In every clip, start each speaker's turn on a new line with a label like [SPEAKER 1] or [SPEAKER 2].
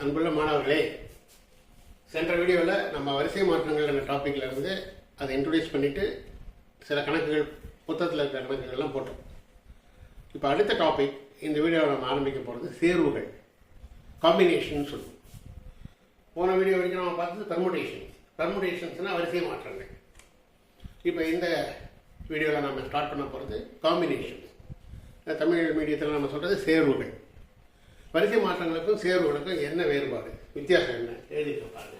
[SPEAKER 1] அன்புள்ள மாணவர்களே சென்ற வீடியோவில் நம்ம வரிசை மாற்றங்கள் என்ற டாப்பிக்கில் இருந்து அதை இன்ட்ரடியூஸ் பண்ணிவிட்டு சில கணக்குகள் புத்தகத்தில் இருக்கிற கணக்குகள்லாம் போட்டோம். இப்போ அடுத்த டாபிக் இந்த வீடியோவில் நம்ம ஆரம்பிக்க போகிறது சேர்வுகள் காம்பினேஷன் சொல்லுவோம். போன வீடியோ வரைக்கும் நம்ம பார்த்தது பெர்முடேஷன் பெர்முடேஷன்ஸ்னால் வரிசை மாற்றங்கள். இப்போ இந்த வீடியோவில் நம்ம ஸ்டார்ட் பண்ண போகிறது காம்பினேஷன்ஸ் தமிழ் மீடியத்தில் நம்ம சொல்கிறது சேர்வுகள். வரிசை மாற்றங்களுக்கும் சேர்வுகளுக்கும் என்ன வேறுபாடு? வித்தியாசம் என்ன? எழுதிட்டு பாருங்க.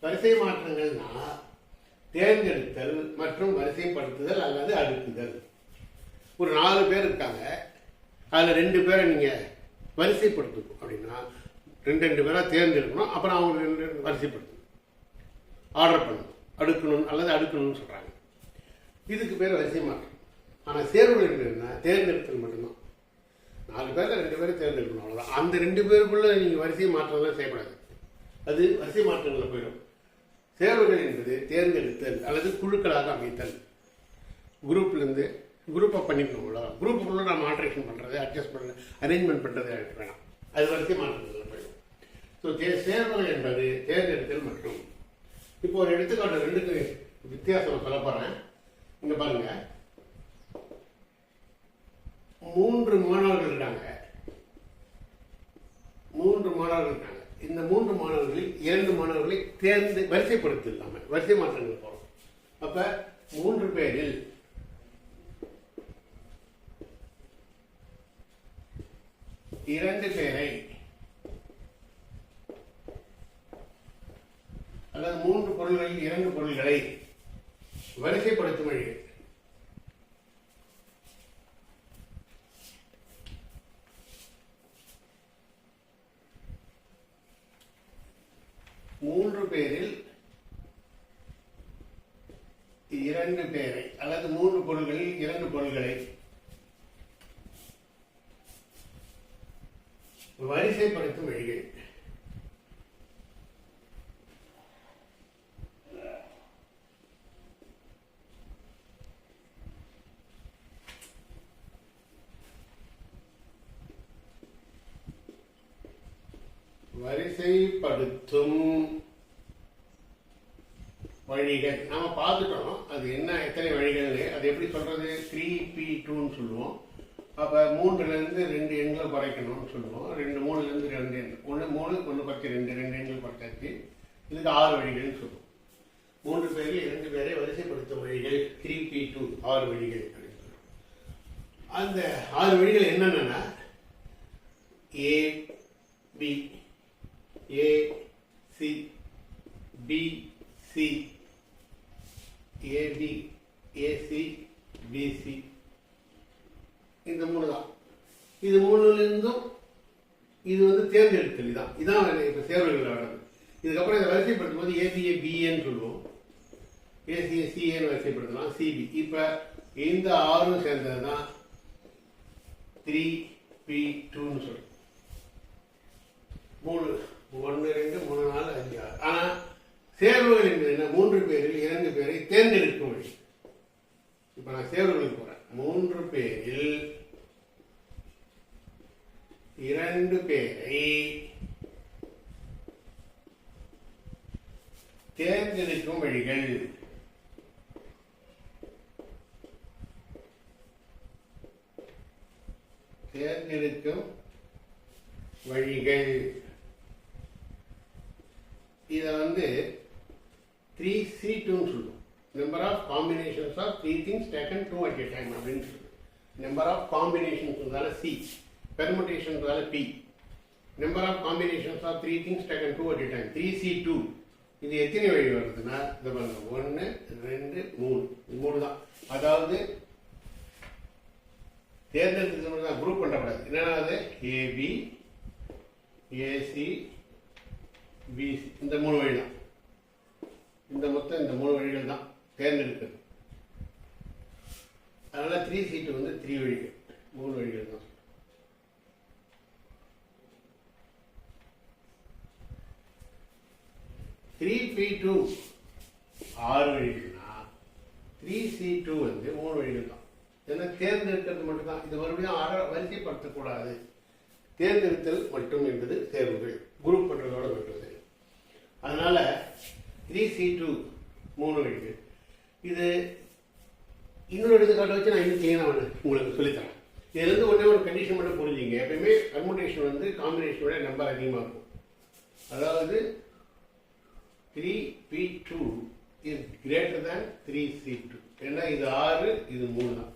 [SPEAKER 1] வரிசை மாற்றங்கள்னா தேர்ந்தெடுத்தல் மற்றும் வரிசைப்படுத்துதல் அல்லது அடுக்குதல். ஒரு நாலு பேர் இருக்காங்க. அதில் ரெண்டு பேரை நீங்கள் வரிசைப்படுத்தணும் அப்படின்னா ரெண்டு ரெண்டு பேராக தேர்ந்தெடுக்கணும். அப்புறம் அவங்க ரெண்டு வரிசைப்படுத்தணும். ஆர்டர் பண்ணணும். அடுக்கணும் அல்லது அடுக்கணும்னு சொல்கிறாங்க இதுக்கு பேர் வரிசை மாற்றம். ஆனால் சேர்வுகள் என்ன? தேர்ந்தெடுத்தல் மட்டும்தான். நாலு பேரில் ரெண்டு பேரும் தேர்ந்தெடுக்கணும் அவ்வளோதான் அந்த ரெண்டு பேருக்குள்ளே நீங்கள் வரிசை மாற்றங்கள்லாம் செய்யக்கூடாது. அது வரிசை மாற்றங்களில் போயிடும். தேர்வுகள் என்பது தேர்ந்தெடுத்தல் அல்லது குழுக்களாக அமைத்தல். குரூப்லேருந்து குரூப்பை பண்ணிக்கணும் அவ்வளோ குரூப்புக்குள்ளே நம்ம ஆல்ட்ரேஷன் பண்ணுறது அட்ஜஸ்ட் பண்ணுறது அரேஞ்ச்மெண்ட் பண்ணுறது எனக்கு வேணாம். அது வரிசை மாற்றங்களில் போயிடும். ஸோ தே தேர்வுகள் என்பது தேர்ந்தெடுத்தல் மற்றும் இப்போ ஒரு எடுத்துக்காட்டு ரெண்டுக்கு வித்தியாசம் சொல்ல போகிறேன் இங்கே பாருங்கள் மூன்று மாணவர்கள் இருக்காங்க மூன்று மாணவர்கள் இருக்காங்க இந்த மூன்று மாணவர்களில் இரண்டு மாணவர்களை தேர்ந்து வரிசைப்படுத்திடலாம. வரிசை மாற்றங்கள் போறோம். அப்ப மூன்று பேரில் இரண்டு பேரை அல்லது மூன்று பொருள்களில் இரண்டு பொருள்களை வரிசைப்படுத்தும் வழி மூன்று பேரில் இரண்டு பேரை அல்லது மூன்று பொருள்களில் இரண்டு பொருள்களை வரிசைப்படுத்தும் வழிகள் வரிசைப்படுத்தும் வழிகள். நாம பார்த்துட்டோம் அது என்ன எத்தனை வழிகள்னு. அது எப்படி சொல்றது? த்ரீ பி டூன்னு சொல்லுவோம். அப்போ மூன்றுலேருந்து ரெண்டு எண்களை குறைக்கணும்னு சொல்லுவோம். ரெண்டு மூணுலேருந்து ரெண்டு எண். ஒன்று மூணு ஒன்று குறைச்சி ரெண்டு ரெண்டு எண்கள் குறைச்சாச்சு. இதுக்கு ஆறு வழிகள்னு சொல்லுவோம். மூன்று பேரில் இரண்டு பேரை வரிசைப்படுத்தும் வழிகள் த்ரீ பி டூ ஆறு வழிகள் அப்படின்னு சொல்லுவோம். அந்த ஆறு வழிகள் என்னென்னா A B A C B C AB AC BC இந்த மூணு தான். இது மூணுலேருந்தும் இது வந்து தேர்ந்தெடுத்தல் தான். இதான் இப்போ தேர்வுகளில் நடந்தது இதுக்கப்புறம் இதை வரிசைப்படுத்தும் போது ஏசிஏ பிஏன்னு சொல்லுவோம். ஏசிஏ சிஏன்னு வரிசைப்படுத்தலாம். சிபி இப்போ இந்த ஆறும் சேர்ந்தது தான் த்ரீ பி டூன்னு சொல்லுவோம் மூணு. ஒன்று ரெண்டு மூணு நாலு அஞ்சு ஆறு. ஆனால் சேர்வுகள் என்பது என்ன? மூன்று பேரில் இரண்டு பேரை தேர்ந்தெடுக்கும் வழி. இப்போ நான் சேர்வுகளுக்கு போகிறேன் மூன்று பேரில் இரண்டு பேரை தேர்ந்தெடுக்கும் வழிகள். தேர்ந்தெடுக்கும் வழிகள். இதை வந்து த்ரீ சி டூன்னு சொல்லுவோம் number of combinations of three things taken two at a time அப்படின்னு சொல்லுவோம் நம்பர் ஆஃப் காம்பினேஷன்ஸ்னால C பெர்முடேஷன்ஸால P number of combinations of three things taken two at a time three C two இது எத்தனை வழி வருதுன்னா இந்த பாருங்க. ஒன்று ரெண்டு மூணு. மூணு தான். அதாவது தேர்ந்தெடுத்தது தான் குரூப் பண்ணப்படாது. என்னன்னா அது? ஏபி ஏசி பிசி இந்த மூணு வழி தான் இந்த மொத்தம் இந்த மூணு வழிகள் தான் தேர்ந்தெடுக்கிறது. அதனால த்ரீ சீட்டு வந்து த்ரீ வழிகள் மூணு வழிகள் தான். த்ரீ பி டூ ஆறு வழிகள்னா த்ரீ சி டூ வந்து மூணு வழிகள் தான். ஏன்னா தேர்ந்தெடுக்கிறது மட்டும்தான். இது மறுபடியும் ஆற வரிசைப்படுத்தக்கூடாது. தேர்ந்தெடுத்தல் மட்டும் என்பது தேர்வுகள். குரூப் பண்ணுறதோட சி டூ மூணு வழிகள் இது இன்னொரு எடுத்துக்காட்டு வச்சு நான் இன்னும் கிளீனாக உங்களுக்கு சொல்லித்தரேன். இதுலேருந்து ஒன்றே ஒரு கண்டிஷன் மட்டும் புரிஞ்சுங்க. எப்பயுமே கர்முடேஷன் வந்து காம்பினேஷனோட நம்பர் அதிகமாக இருக்கும். அதாவது three P two is greater than three C two ஏன்னா இது ஆறு இது மூணு தான்.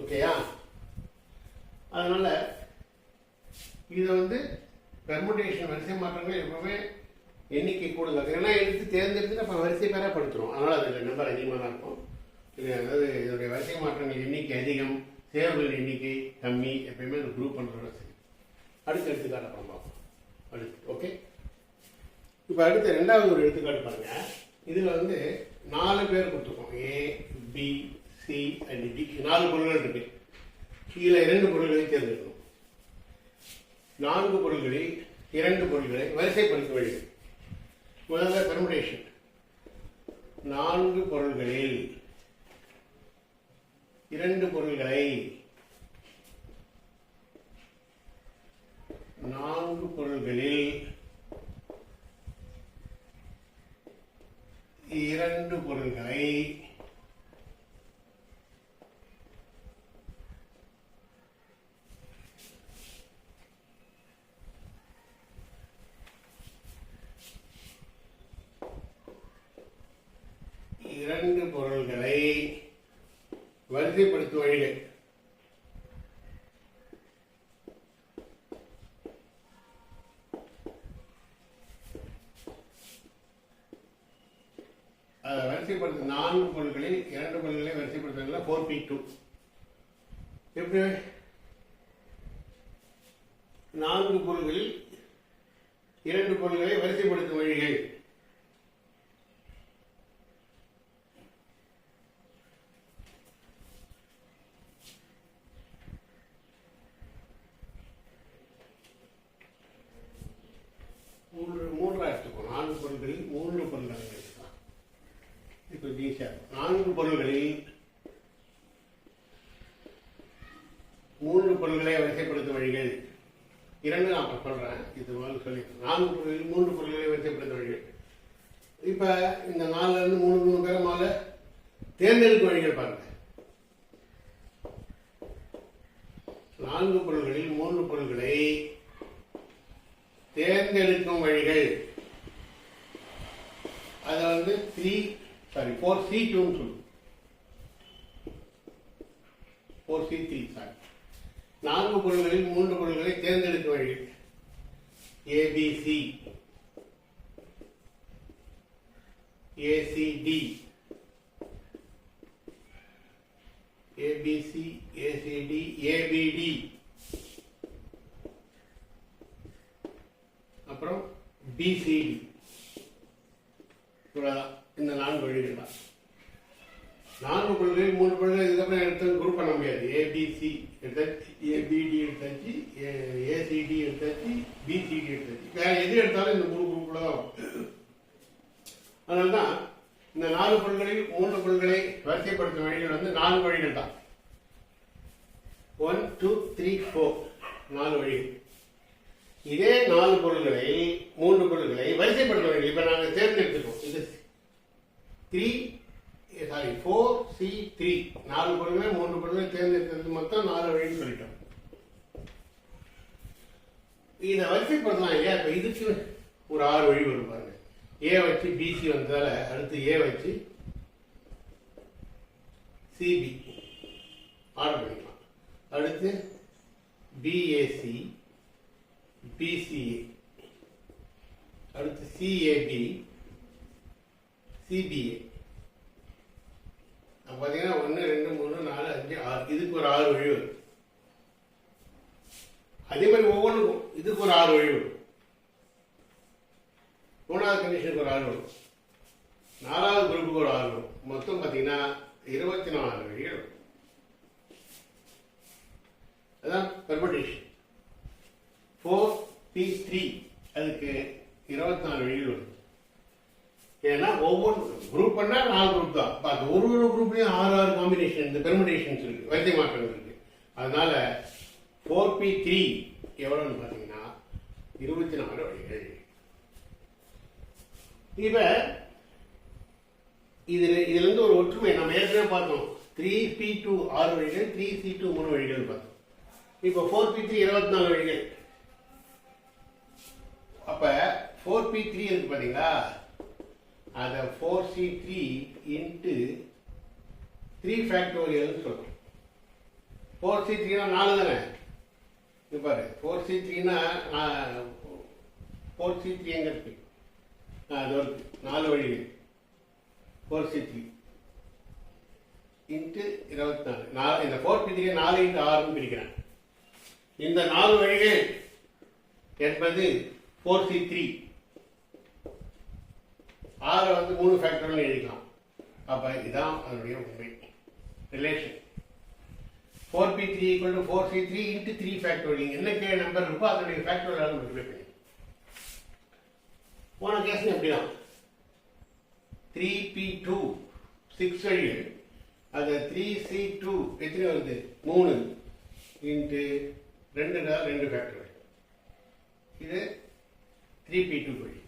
[SPEAKER 1] ஓகேயா அதனால் இதை வந்து பெர்முடேஷன் வரிசை மாற்றங்கள் எப்பவுமே எண்ணிக்கை கூடுதல். ஏன்னா எடுத்து தேர்ந்தெடுத்து நம்ம வரிசை பேராக படுத்துறோம் அதனால அதில் நம்பர் அதிகமாக தான் இருக்கும். இது அதாவது இதனுடைய வரிசை மாற்றங்கள் எண்ணிக்கை அதிகம் தேர்வுகள் எண்ணிக்கை கம்மி எப்பயுமே அது குரூப் பண்ணுறோட சரி. அடுத்த எடுத்துக்காட்டு அப்புறம் பார்ப்போம். அடுத்து ஓகே இப்போ அடுத்த ரெண்டாவது ஒரு எடுத்துக்காட்டு பாருங்கள் இதில் வந்து நாலு பேர் கொடுத்துருக்கோம். A B C and D நாலு பொருள்கள் இருக்கு. கீழே இரண்டு பொருள்களை தேர்ந்தெடுக்கணும். நான்கு பொருள்களில் இரண்டு பொருள்களை வரிசைப்படுத்த வழி முதல்ல பெர்முடேஷன் நான்கு பொருள்களில் இரண்டு பொருள்களை நான்கு பொருள்களில் இரண்டு பொருள்களை இரண்டு பொருள்களை வரிசைப்படுத்தும் வழிகள் அதை வரிசைப்படுத்த நான்கு பொருட்களில் இரண்டு பொருட்களை வரிசைப்படுத்துறதுல ஃபோர் பி டூ எப்படி? நான்கு பொருள்களில் இரண்டு பொருள்களை வரிசைப்படுத்தும் வழிகள் மூன்று மூன்றா எடுத்துக்கோ நான்கு பொருள்களில் மூன்று பொருள்களை எடுத்துக்கலாம் இப்போ ஈஸியாக நான்கு பொருள்களில் மூன்று பொருள்களை வரிசைப்படுத்தும் வழிகள். இரண்டு நான் இப்போ சொல்கிறேன் இது முதல்ல சொல்லி. நான்கு பொருள்களில் மூன்று பொருள்களை வரிசைப்படுத்தும் வழிகள். இப்போ இந்த நாலுல இருந்து மூணு மூணு பேரை மேல தேர்ந்தெடுக்கும் வழிகள் பாருங்க. நான்கு பொருள்களில் மூன்று பொருள்களை தேர்ந்தெடுக்கும் வழிகள். அதில் வந்து த்ரீ சாரி ஃபோர் சி டூன்னு சொல்லு. ஃபோர் சி த்ரீ சாரி நான்கு பொருள்களில் மூன்று பொருள்களை தேர்ந்தெடுக்க வழி ABC ACD ABC ACD ABD அப்புறம் பிசிடி இந்த நான்கு வழிகள் தான் நான்கு கொள்கை மூணு கொள்கை இதுக்கப்புறம் எடுத்து குரூப் பண்ண முடியாது. ஏபிசி எடுத்தாச்சு. ஏபிடி எடுத்தாச்சு. ஏசிடி எடுத்தாச்சு. பிசிடி எடுத்தாச்சு. வேற எது எடுத்தாலும் இந்த மூணு குரூப்ல தான் வரும். அதனால தான் இந்த நாலு பொருள்களில் மூன்று பொருள்களை வரிசைப்படுத்தும் வழிகள் வந்து நாலு வழிகள் தான் ஒன் டூ த்ரீ ஃபோர் நாலு வழிகள். இதே நாலு பொருள்களை மூன்று பொருள்களை வரிசைப்படுத்த வேண்டும் இப்ப நாங்கள் தேர்ந்தெடுத்துக்கோம் இது three sorry four C three நாலு பொருள்களை மூன்று பொருள்களை தேர்ந்தெடுத்தது மொத்தம் நாலு வழின்னு சொல்லிட்டோம். இதை வரிசைப்படுத்தலாம் இல்லையா? இப்ப இதுக்கு ஒரு ஆறு வழி வரும் பாருங்க. ஏ வச்சு பிசி வந்ததால அடுத்து ஏ வச்சு சிபி ஆர்டர் பண்ணிக்கலாம். அடுத்து பிஏசி பிசிஏ அடுத்து சிஏபி சிபிஏ பார்த்தீங்கன்னா ஒன்று ரெண்டு மூணு நாலு அஞ்சு ஆறு. இதுக்கு ஒரு ஆறு வழி வரும். அதே மாதிரி ஒவ்வொன்றுக்கும் இதுக்கு ஒரு ஆறு வழி வரும். மூணாவது கண்டிஷனுக்கு ஒரு ஆறு வரும். நாலாவது குரூப்புக்கு ஒரு ஆறு வரும். மொத்தம் பார்த்தீங்கன்னா இருபத்தி நாலு வழிகள் வரும். அதான் பெர்மிட்டேஷன் ஃபோர் பி த்ரீ அதுக்கு இருபத்தி நாலு வெளியில் வரும். ஏன்னா ஒவ்வொரு குரூப் பண்ணா நாலு குரூப் தான். அப்ப அது ஒரு ஒரு குரூப்லேயும் ஆறு ஆறு காம்பினேஷன் இந்த பெர்மினேஷன்ஸ் இருக்கு வரிசை மாற்றங்கள் இருக்கு. அதனால ஃபோர் பி த்ரீ எவ்வளோன்னு பார்த்தீங்கன்னா இருபத்தி நாலு வழிகள். இப்போ இதில் இதுலேருந்து ஒரு ஒற்றுமை நம்ம ஏற்கனவே பார்த்தோம். த்ரீ பி டூ ஆறு வழிகள் த்ரீ சி டூ மூணு வழிகள் பார்த்தோம். இப்போ ஃபோர் பி த்ரீ இருபத்தி நாலு வழிகள். அப்போ ஃபோர் பி த்ரீ இருக்கு பார்த்தீங்களா அதை four C three into three ஃபேக்டோரியல்னு சொல்கிறோம் ஃபோர் சி த்ரீனா நாலு தானே? இது பாரு ஃபோர் சி த்ரீனா ஃபோர் சி த்ரீ எங்கே இருக்கு? அது வருது நாலு வழிகள் ஃபோர் சி த்ரீ இன்ட்டு இருபத்தி நாலு நாலு இந்த ஃபோர் பி த்ரீ நாலு இன்ட்டு ஆறுன்னு பிரிக்கிறேன். இந்த நாலு வழிகள் என்பது ஃபோர் சி த்ரீ ஆறை வந்து மூணு ஃபேக்டர்னு எழுதிக்கலாம். அப்போ இதுதான் அதனுடைய உண்மை. Relation four P three equal to four C three into three factorial என்ன கே நம்பர் இருக்கோ அதனுடைய ஃபேக்டோரியல் மல்டிப்ளை பண்ணி போன கேஸ் எப்படிதான் த்ரீ பி டூ சிக்ஸ் வழிகள் அது த்ரீ சி டூ எத்தனை வருது? மூணு. இன்ட்டு ரெண்டு ரெண்டு ஃபேக்டர் இது த்ரீ பி டூ வழி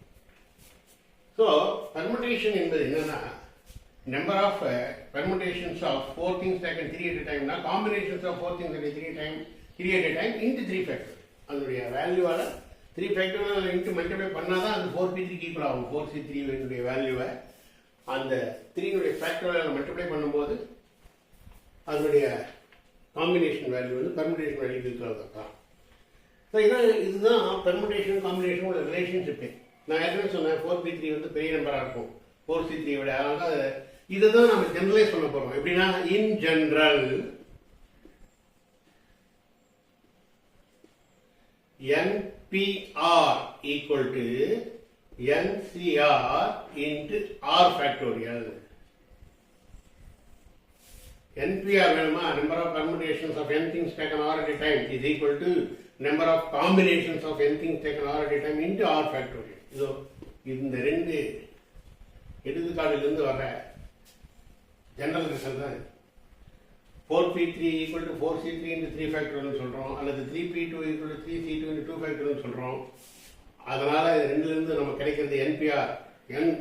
[SPEAKER 1] ஸோ பர்முடேஷன் என்பது என்னன்னா number of permutations of four things taken three at டைம்னா combinations of four things three time three at time into three factor அதனுடைய வேல்யூவால் த்ரீ ஃபேக்டர் இன்ட்டு மல்டிப்ளை பண்ணால் தான் அது ஃபோர் பி த்ரீ ஈக்குவல் ஆகும். Four C த்ரீனுடைய வேல்யூவை அந்த த்ரீனுடைய ஃபேக்டரால் மல்டிப்ளை பண்ணும்போது அதனுடைய காம்பினேஷன் வேல்யூ வந்து பெர்முடேஷன் வேல்யூ இருக்கிறது தான் ஸோ இதான் இதுதான் பெர்முடேஷன் காம்பினேஷன் உள்ள ரிலேஷன்ஷிப்பு நான் ஏற்கனவே சொன்னேன் ஃபோர் பி த்ரீ வந்து பெரிய நம்பராக இருக்கும். ஃபோர் சி த்ரீ விட. அதனால இதை தான் நம்ம ஜென்ரலைஸ் பண்ண போகிறோம் எப்படின்னா in general NPR equal to NCR into R factorial. NPR வேணுமா? Number of permutations of n things taken R at a time is equal to number of combinations of N thing things taken R at a time into R factorial. இதோ இந்த ரெண்டு எடுத்துக்காட்டிலிருந்து வர general result தான் four P three equal to four C three into three ஃபேக்டர்னு சொல்கிறோம் அல்லது three P two equal to three C two into two ஃபேக்டர்னு சொல்கிறோம் அதனால் இது ரெண்டுலேருந்து நம்ம கிடைக்கிறது NPR N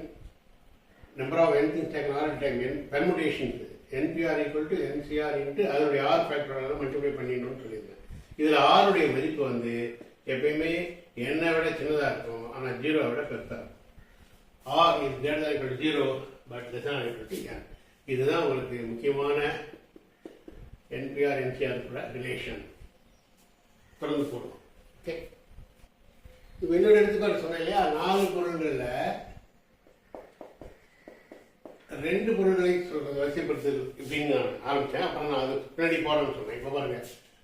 [SPEAKER 1] number of N things taken R time N permutation NPR equal to NCR into அதனுடைய R ஃபேக்டரால் மல்டிப்ளை பண்ணிடணும்னு சொல்லியிருந்தேன். இதில் ஆருடைய மதிப்பு வந்து எப்பயுமே என்னை விட சின்னதாக இருக்கும் ஆனால் ஜீரோவை விட பெருசாக இருக்கும். R is greater equal zero but less தான் ஈக்குவல் இதுதான் உங்களுக்கு முக்கியமான என்பிஆர் என்சிஆர் கூட ரிலேஷன் தொடர்ந்து போடும் ஓகே இப்போ இன்னொரு எடுத்துக்காட்டு சொன்னேன் இல்லையா? நாலு பொருள்களில் ரெண்டு பொருள்களை சொல்றது வரிசைப்படுத்து இப்படின்னு நான் ஆரம்பித்தேன் அப்புறம் நான் அது பின்னாடி போறேன்னு சொன்னேன். இப்போ பாருங்க.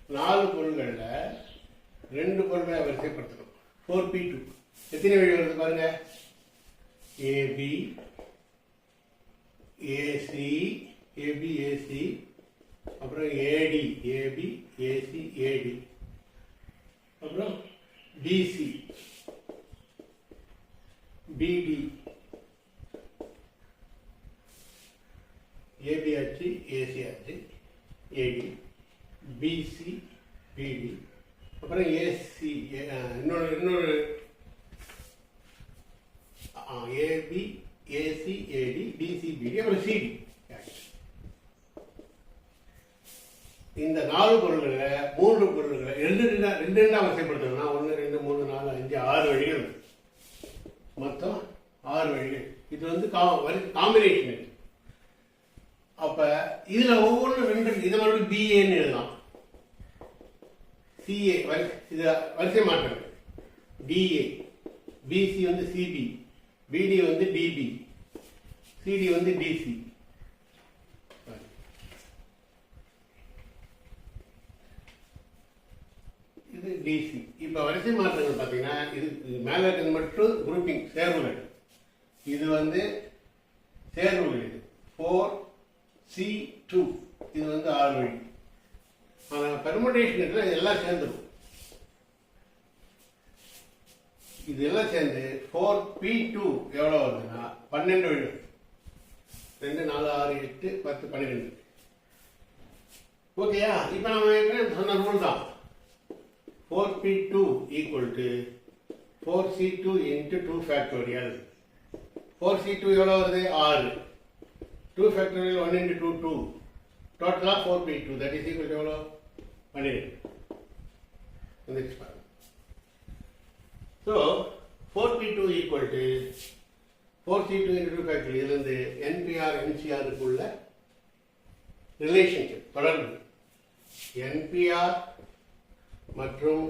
[SPEAKER 1] நாலு பொருள்களில் ரெண்டு பொருள்களை வரிசைப்படுத்தணும். ஃபோர் பி டூ எத்தனை வழி வருது பாருங்க? ஏபி ஏசி ஏபி ஏசி அப்புறம் ஏடி ஏபி ஏசி ஏடி அப்புறம் பிசி பிடி ஏபி ஆச்சு ஏசி ஆச்சு ஏடி பிசி பிடி அப்புறம் ஏசி இன்னொரு இன்னொரு ஏபி ஏசி ஏடி பிசி பிடி அப்புறம் சிடி இந்த நாலு பொருள்களில் மூன்று பொருள்களை ரெண்டு ரெண்டா ரெண்டு ரெண்டா வரிசைப்படுத்தணும்னா ஒன்று ரெண்டு மூணு நாலு அஞ்சு ஆறு வழிகள் இருக்கு. மொத்தம் ஆறு வழிகள் இது வந்து காம்பினேஷன் இது அப்ப இதுல ஒவ்வொன்றும் ரெண்டு இதை மறுபடியும் பிஏன்னு எழுதலாம். சிஏ வரி இது வரிசை மாற்றம். டிஏ பிசி வந்து சிபி பிடி வந்து டிபி சிடி வந்து டிசி இது டிசி இப்போ வரிசை மாற்றங்கள் பார்த்தீங்கன்னா இது இது மேலே இருக்கிறது மட்டும் குரூப்பிங் சேர்வுகள் இது வந்து தேர்வு இது ஃபோர் சி டூ இது வந்து ஆறு வழி. ஆனால் பெர்முடேஷன் இதில் எல்லாம் சேர்ந்துடும் இது எல்லாம் சேர்ந்து ஃபோர் பி டூ எவ்வளோ வருதுன்னா பன்னெண்டு வழி ரெண்டு நாலு ஆறு எட்டு பத்து பன்னிரெண்டு. ஓகேயா இப்போ நம்ம ஏற்கனவே சொன்ன ரூல் தான். Four P two equal to four C two into two factorial four C two எவ்வளோ வருது ஆறு two factorial one into two two டோட்டலாக four P two that is equal எவ்வளோ பன்னிரெண்டு வந்துருச்சு பாருங்க so four P two equal to four C two into two factorial இதுலேருந்து NPR என்சிஆருக்குள்ள ரிலேஷன்ஷிப் தொடர்பு. என்பிஆர் மற்றும்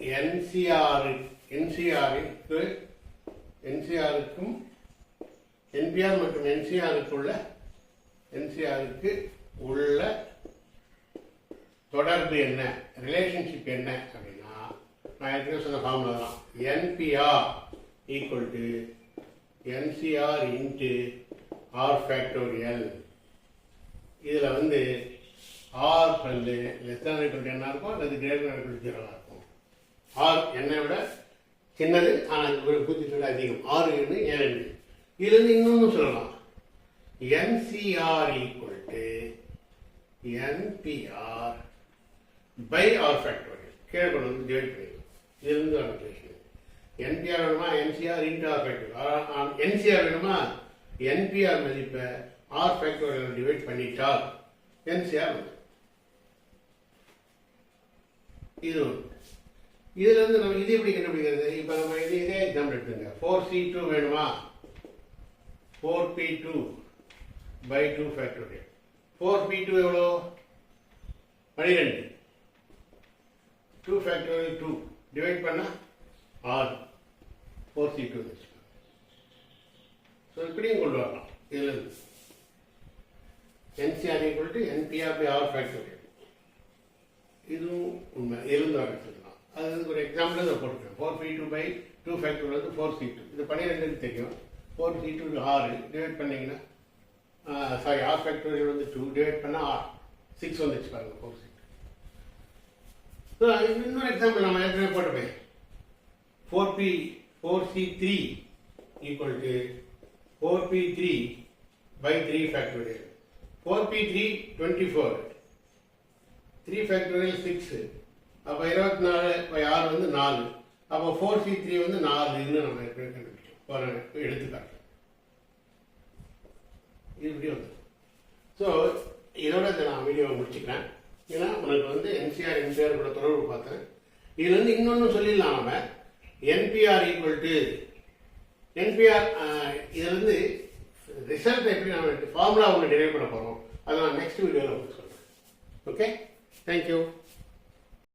[SPEAKER 1] என்சிஆர் என்சிஆருக்கு என்சிஆருக்கும் என்பிஆர் மற்றும் என்சிஆருக்குள்ள என்சிஆருக்கு உள்ள தொடர்பு என்ன ரிலேஷன்ஷிப் என்ன அப்படின்னா நான் ஏற்கனவே சொன்ன ஃபார்முலா தான். NPR equal to NCR into R factorial இதில் வந்து ஆர் வந்து லெஸ் தேன் ஈக்குவல் என்ன இருக்கும் அல்லது கிரேட்டர் ஈக்குவல் ஜீரோவாக இருக்கும் ஆர் என்னை விட சின்னது ஆனால் பூஜ்ஜியத்தை விட அதிகம். ஆறு எண்ணு ஏழு எண்ணு. இதுலேருந்து இன்னொன்று சொல்லலாம். NCR equal to NPR by R factorial கீழே கொண்டு வந்து டிவைட் பண்ணிக்கலாம் இதுலேருந்து வர என்பிஆர் வேணுமா? NCR into R factorial NCR வேணுமா? என்பிஆர் மதிப்பை ஆர் ஃபேக்டோரியல் டிவைட் பண்ணிட்டால் என்சிஆர் வந்து இது ஒன்று இதுல இருந்து நம்ம இது எப்படி கண்டுபிடிக்கிறது? இப்போ நம்ம இது இதே எக்ஸாம்பிள் எடுத்துங்க ஃபோர் சி டூ வேணுமா? Four P two by two factorial four P two எவ்வளோ பனிரெண்டு. டூ ஃபேக்டோரியல் டூ டிவைட் பண்ணா ஆறு. ஃபோர் சி டூ ஸோ இப்படியும் கொண்டு வரலாம். இதுல இருந்து NCR equal to NPR by R factorial இதுவும் உண்மை. இருந்து வரைச்சிடலாம் அது வந்து ஒரு எக்ஸாம்பிள் இதை போட்டுருக்கேன். Four P two by two factor வந்து ஃபோர் சி டூ இது பன்னிரெண்டுக்கு தெரியும். ஃபோர் சி டூ ஆறு. டிவைட் பண்ணிங்கன்னா சாரி ஆர் ஃபேக்டோரியல் வந்து டூ டிவைட் பண்ணால் ஆர் சிக்ஸ் வந்துச்சு பாருங்க ஃபோர் சி டூ இன்னொரு எக்ஸாம்பிள் நம்ம ஏற்கனவே போட்டுப்பேன் four P four C three equal to four P three by three factorial four P three twenty four three factorial six அப்போ இருபத்தி நாலு இப்போ ஆறு வந்து நாலு. அப்போ ஃபோர் சி த்ரீ வந்து நாலுன்னு நம்ம ஏற்கனவே கண்டுபிடிச்சோம் ஒரு எடுத்துக்காட்டு. இப்படி வந்து. ஸோ இதோட இதை நான் வீடியோவை முடிச்சுக்கிறேன். ஏன்னா உனக்கு வந்து என்சிஆர் என்பிஆர் கூட தொடர்பு பார்த்தேன். இதுல இருந்து இன்னொன்னு சொல்லிடலாம் நம்ம. என்பிஆர் ஈக்குவல் டு என்பிஆர் இதுலேருந்து ரிசல்ட் எப்படி நம்ம ஃபார்முலா ஒன்று டெரைவ் பண்ண போகிறோம் அதை நான் நெக்ஸ்ட் வீடியோவில் உங்களுக்கு சொல்கிறேன் ஓகே தேங்க்யூ